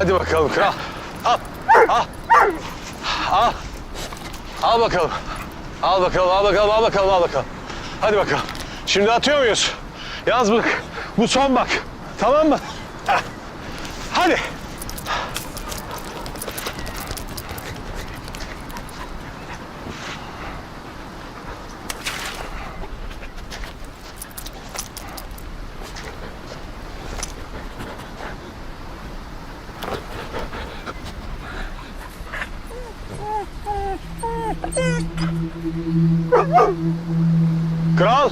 Hadi bakalım kral. Al. Al. Al. Al bakalım. Al bakalım, al bakalım, al bakalım, al bakalım. Hadi bakalım. Şimdi atıyor muyuz? Yalnız bu, bu son bak. Tamam mı? Hadi. Kral.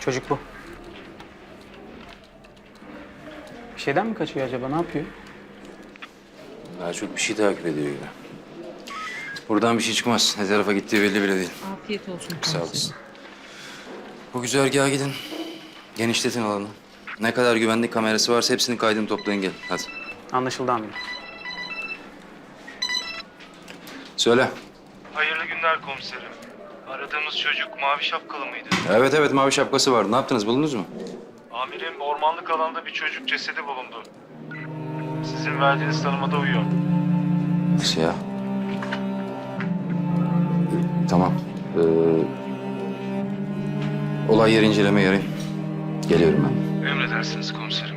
Çocuk bu. Bir şeyden mi kaçıyor acaba? Ne yapıyor? Daha çok bir şey takip ediyor gibi. Buradan bir şey çıkmaz. Ne tarafa gittiği belli bile değil. Afiyet olsun Sağ olasın. Bu güzergaha gidin. Genişletin alanı. Ne kadar güvenlik kamerası varsa hepsinin kaydını toplayın gelin. Hadi. Anlaşıldı amirim. Söyle. Hayırlı günler komiserim. Aradığımız çocuk mavi şapkalı mıydı? Evet evet mavi şapkası vardı. Ne yaptınız buldunuz mu? Amirim ormanlık alanda bir çocuk cesedi bulundu. Sizin verdiğiniz tanımada uyuyor. Nasıl ya? Tamam. Ee, olay yeri inceleme yarayın. Geliyorum ben. Emredersiniz komiserim.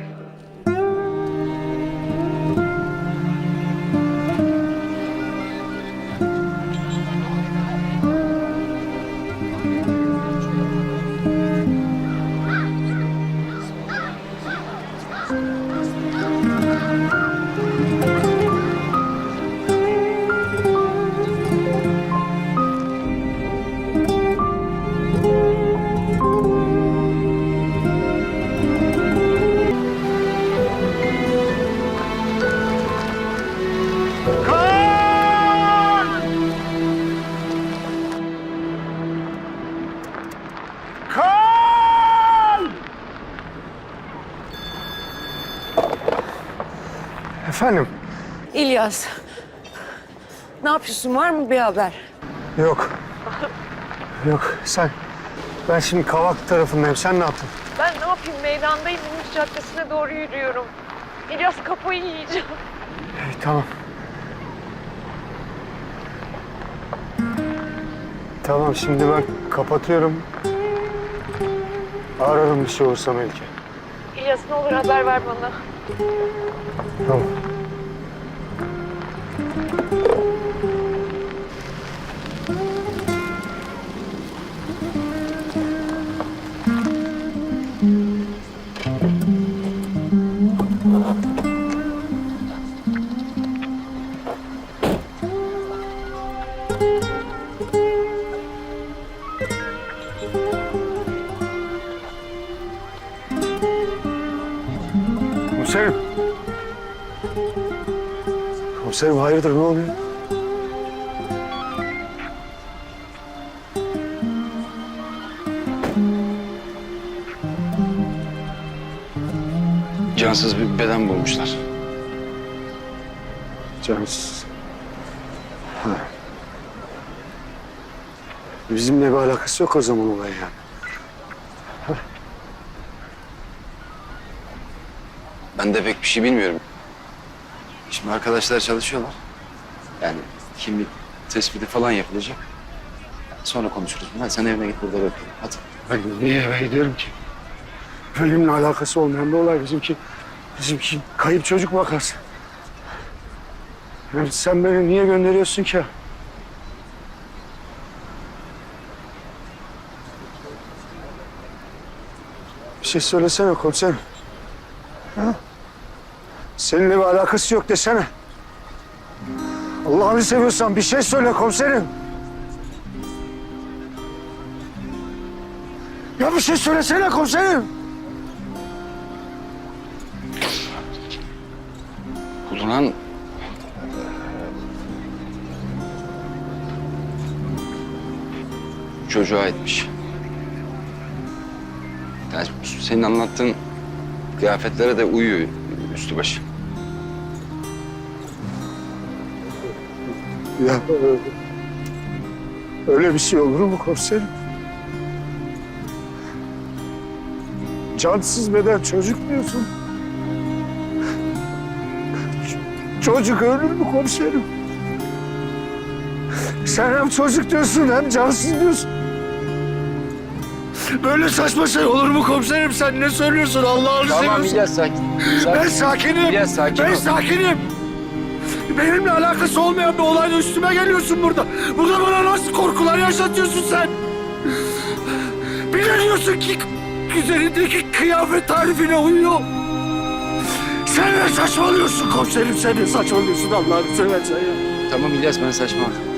Efendim? İlyas. Ne yapıyorsun? Var mı bir haber? Yok. Yok sen. Ben şimdi Kavak tarafındayım. Sen ne yaptın? Ben ne yapayım? Meydandayım. Ümit Caddesi'ne doğru yürüyorum. İlyas kafayı yiyeceğim. İyi, tamam. Tamam şimdi ben kapatıyorum. Ararım bir şey olursa Melike. İlyas ne olur haber ver bana. Tamam. Komiserim. Komiserim hayırdır ne oluyor? Cansız bir beden bulmuşlar. Cansız. Ha. Bizimle bir alakası yok o zaman olay yani. Ben de pek bir şey bilmiyorum. Şimdi arkadaşlar çalışıyorlar. Yani kimlik tespiti falan yapılacak. Sonra konuşuruz. Hadi sen evine git burada bekle. Hadi. Ben niye eve gidiyorum ki? Ölümle alakası olmayan bir olay bizimki. Bizimki kayıp çocuk vakası. Yani sen beni niye gönderiyorsun ki? Bir şey söylesene komiserim. Ha? Seninle bir alakası yok desene. Allah'ını seviyorsan bir şey söyle komiserim. Ya bir şey söylesene komiserim. Bulunan... Çocuğa etmiş. Yani senin anlattığın kıyafetlere de uyuyor üstü başı. Ya öyle bir şey olur mu komiserim? Cansız beden çocuk diyorsun. Çocuk ölür mü komiserim? Sen hem çocuk diyorsun hem cansız diyorsun. Böyle saçma şey olur mu komiserim? Sen ne söylüyorsun Allah'ını Tamam seviyorsun? İlyas sakin. Ben sakinim. İlyas sakin ben ol. sakinim. Benimle alakası olmayan bir olayla üstüme geliyorsun burada. Burada bana nasıl korkular yaşatıyorsun sen? Diyorsun ki üzerindeki kıyafet tarifine uyuyor. Sen ne saçmalıyorsun komiserim sen ne saçmalıyorsun Allah'ını seversen ya. Tamam İlyas ben saçmaladım.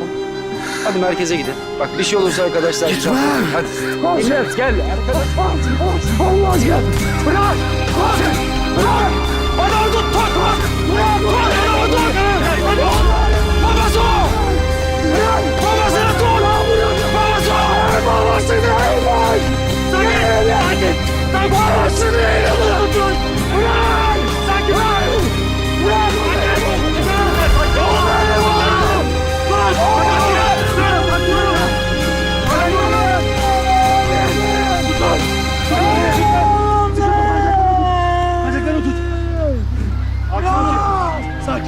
Hadi merkeze gidelim. Bak bir şey olursa arkadaşlar... Gitme. Hadi. İlyas gel. Olmaz gel. Bırak. Bırak. Bırak. Adamı tut. Tut. Bırak. Bırak. Adamı tut. Babası o. Bırak. Babasını tut. Babası o. Babasını helal. Sakın helal.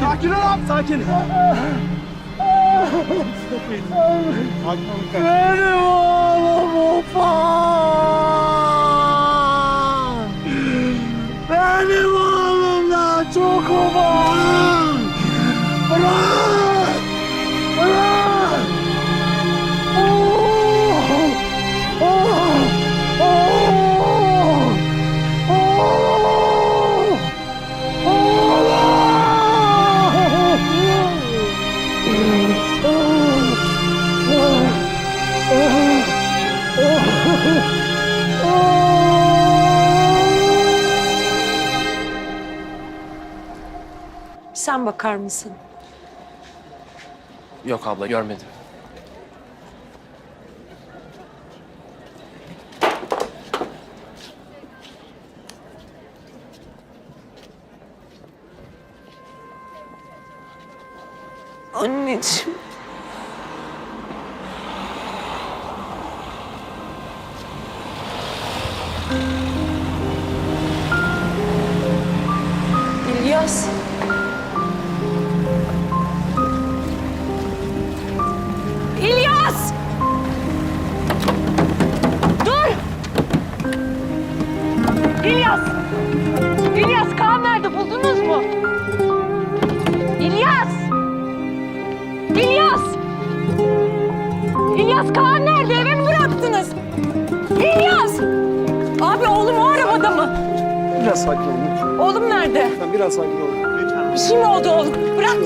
Sakin ol. Sakin. Benim oğlum ufak. Sen bakar mısın? Yok abla görmedim. Anneciğim. İlyas. İlyas! İlyas Kaan nerede? Eve mi bıraktınız? İlyas! Abi oğlum o arabada mı? Biraz sakin ol. Oğlum nerede? Biraz sakin ol. Bir şey mi oldu oğlum? Bırak.